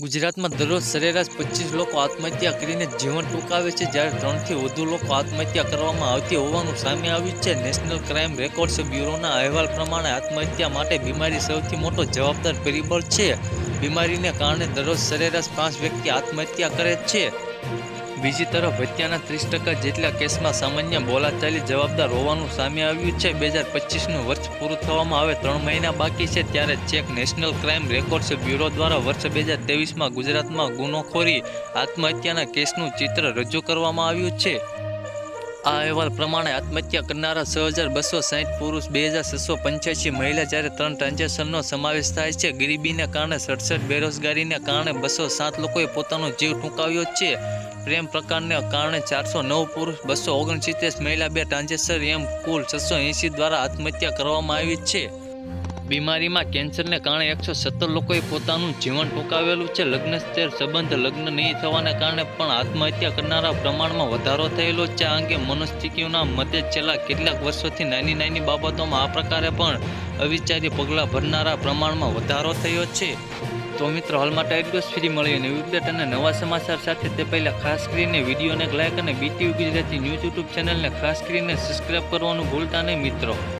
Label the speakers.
Speaker 1: ગુજરાતમાં દરરોજ સરેરાશ પચીસ લોકો આત્મહત્યા કરીને જીવન ટૂંકાવે છે. જ્યારે ત્રણથી વધુ લોકો આત્મહત્યા કરવામાં આવતી હોવાનું સામે આવ્યું છે. નેશનલ ક્રાઇમ રેકોર્ડ્સ બ્યુરોના અહેવાલ પ્રમાણે આત્મહત્યા માટે બીમારી સૌથી મોટો જવાબદાર પરિબળ છે. બીમારીને કારણે દરરોજ સરેરાશ પાંચ વ્યક્તિ આત્મહત્યા કરે છે. બીજી તરફ હત્યાના ત્રીસ ટકા જેટલા કેસમાં સામાન્ય બોલાચાલી જવાબદાર હોવાનું સામે આવ્યું છે. બે હજાર પચીસનું વર્ષ પૂરું થવામાં હવે ત્રણ મહિના બાકી છે ત્યારે check National Crime Records Bureau દ્વારા વર્ષ બે હજાર ત્રેવીસમાં ગુજરાતમાં ગુનોખોરી, આત્મહત્યાના કેસનું ચિત્ર રજૂ કરવામાં આવ્યું છે. આ અહેવાલ પ્રમાણે આત્મહત્યા કરનારા છ હજાર બસો સાહીઠ પુરુષ, બે હજાર છસો પંચ્યાસી મહિલા જ્યારે ત્રણ ટ્રાન્ઝેક્શનનો સમાવેશ થાય છે. ગરીબીને કારણે સડસઠ બેરોજગારીને કારણે બસો સાત લોકોએ પોતાનો જીવ ટૂંકાવ્યો છે. પ્રેમ પ્રકારને કારણે ચારસો નવ પુરુષ, બસો ઓગણસિત્તેર મહિલા બે ટ્રાન્ઝેક્શન એમ કુલ છસો એંસી દ્વારા આત્મહત્યા કરવામાં આવી છે. બીમારીમાં કેન્સરને કારણે એકસો સત્તર લોકોએ પોતાનું જીવન ટૂંકાવેલું છે. લગ્નસ્તર સંબંધ લગ્ન નહીં થવાને કારણે પણ આત્મહત્યા કરનારા પ્રમાણમાં વધારો થયેલો છે. આ અંગે મનોસ્થિતિઓના મતે છેલ્લા કેટલાક વર્ષોથી નાની નાની બાબતોમાં આ પ્રકારે પણ અવિચારી પગલાં ભરનારા પ્રમાણમાં વધારો થયો છે. તો મિત્રો હાલમાં ટાઈટ ડોઝ ફ્રી મળી અને અપડેટ અને નવા સમાચાર સાથે તે પહેલાં ખાસ કરીને વિડીયોને લાઇક અને બીટીવી ગુજરાતી ન્યૂઝ યુટ્યુબ ચેનલને ખાસ કરીને સબસ્ક્રાઈબ કરવાનું ભૂલતા નહીં મિત્રો.